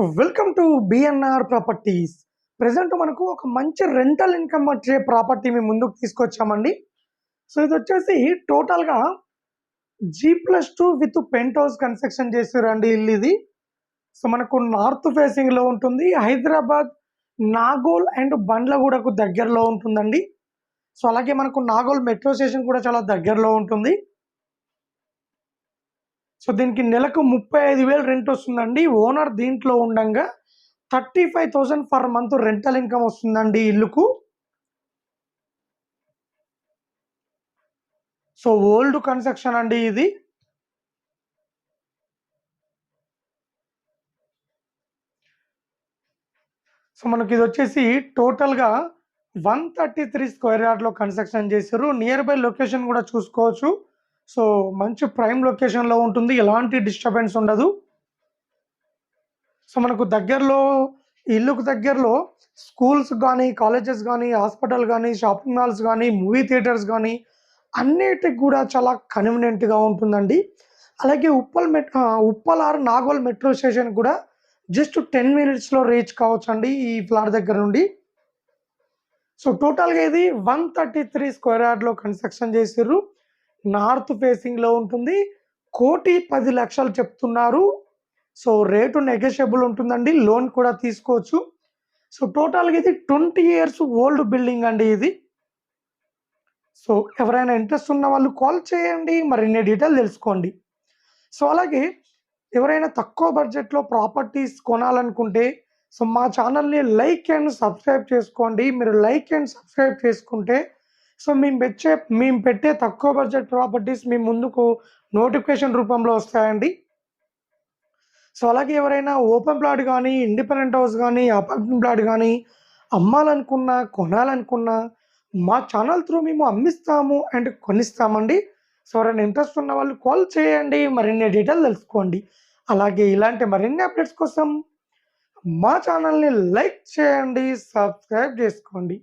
Welcome to BNR properties present మనకు ఒక మంచి రెంటల్ ఇన్కమ్ వచ్చే ప్రాపర్టీ మేము ముందుకు తీసుకొచ్చామండి. సో ఇది వచ్చేసి టోటల్గా G plus two with penthouse construction చేసారండి ఇల్లు ఇది. సో మనకు నార్త్ ఫేసింగ్లో ఉంటుంది. హైదరాబాద్ నాగోల్ అండ్ బండ్లగూడకు దగ్గరలో ఉంటుందండి. సో అలాగే మనకు నాగోల్ మెట్రో స్టేషన్ కూడా చాలా దగ్గరలో ఉంటుంది. సో దీనికి నెలకు ముప్పై ఐదు వేలు రెంట్ వస్తుందండి. ఓనర్ దీంట్లో ఉండంగా thirty five thousand per month rental income వస్తుందండి ఇల్లుకు. సో ఓల్డ్ కన్స్ట్రక్షన్ అండి ఇది. సో మనకి ఇది వచ్చేసి టోటల్గా వన్ థర్టీ త్రీ స్క్వేర్ యార్డ్లో కన్స్ట్రక్షన్ చేశారు. నియర్ బై లొకేషన్ కూడా చూసుకోవచ్చు. సో మంచి ప్రైమ్ లొకేషన్లో ఉంటుంది ఎలాంటి డిస్టర్బెన్స్ ఉండదు. సో మనకు దగ్గరలో ఇల్లుకు దగ్గరలో స్కూల్స్ కానీ కాలేజెస్ కానీ హాస్పిటల్ కానీ షాపింగ్ మాల్స్ కానీ మూవీ థియేటర్స్ కానీ అన్నిటికి కూడా చాలా కన్వీనియంట్గా ఉంటుందండి. అలాగే ఉప్పల్ మెట్ Uppal or Nagole metro station కూడా జస్ట్ టెన్ మినిట్స్లో రీచ్ కావచ్చు అండి ఈ ఫ్లాట్ దగ్గర నుండి. సో టోటల్గా ఇది వన్ థర్టీ త్రీ స్క్వేర్ యార్డ్లో కన్స్ట్రక్షన్ చేసారు నార్త్ ఫేసింగ్లో ఉంటుంది. కోటి పది లక్షలు చెప్తున్నారు. సో రేటు నెగోషియబుల్ ఉంటుందండి. లోన్ కూడా తీసుకోవచ్చు. సో టోటల్గా ఇది ట్వంటీ ఇయర్స్ ఓల్డ్ బిల్డింగ్ అండి ఇది. సో ఎవరైనా ఇంట్రెస్ట్ ఉన్న వాళ్ళు కాల్ చేయండి. మరిన్ని డీటెయిల్ తెలుసుకోండి. సో అలాగే ఎవరైనా తక్కువ బడ్జెట్లో ప్రాపర్టీస్ కొనాలనుకుంటే సో మా ఛానల్ని లైక్ అండ్ సబ్స్క్రైబ్ చేసుకోండి. మీరు లైక్ అండ్ సబ్స్క్రైబ్ చేసుకుంటే సో మేము పెట్టే మేము పెట్టే తక్కువ బడ్జెట్ ప్రాపర్టీస్ మీ ముందుకు నోటిఫికేషన్ రూపంలో వస్తాయండి. సో అలాగే ఎవరైనా ఓపెన్ ప్లాట్ కానీ ఇండిపెండెంట్ హౌస్ కానీ అపార్ట్మెంట్ ప్లాట్ కానీ అమ్మాలనుకున్నా కొనాలనుకున్నా మా ఛానల్ త్రూ మేము అమ్మిస్తాము అండ్ కొనిస్తామండి. సో ఎవరైనా ఇంట్రెస్ట్ ఉన్న వాళ్ళు కాల్ చేయండి మరిన్ని డీటెయిల్ తెలుసుకోండి. అలాగే ఇలాంటి మరిన్ని అప్డేట్స్ కోసం మా ఛానల్ని లైక్ చేయండి సబ్స్క్రైబ్ చేసుకోండి.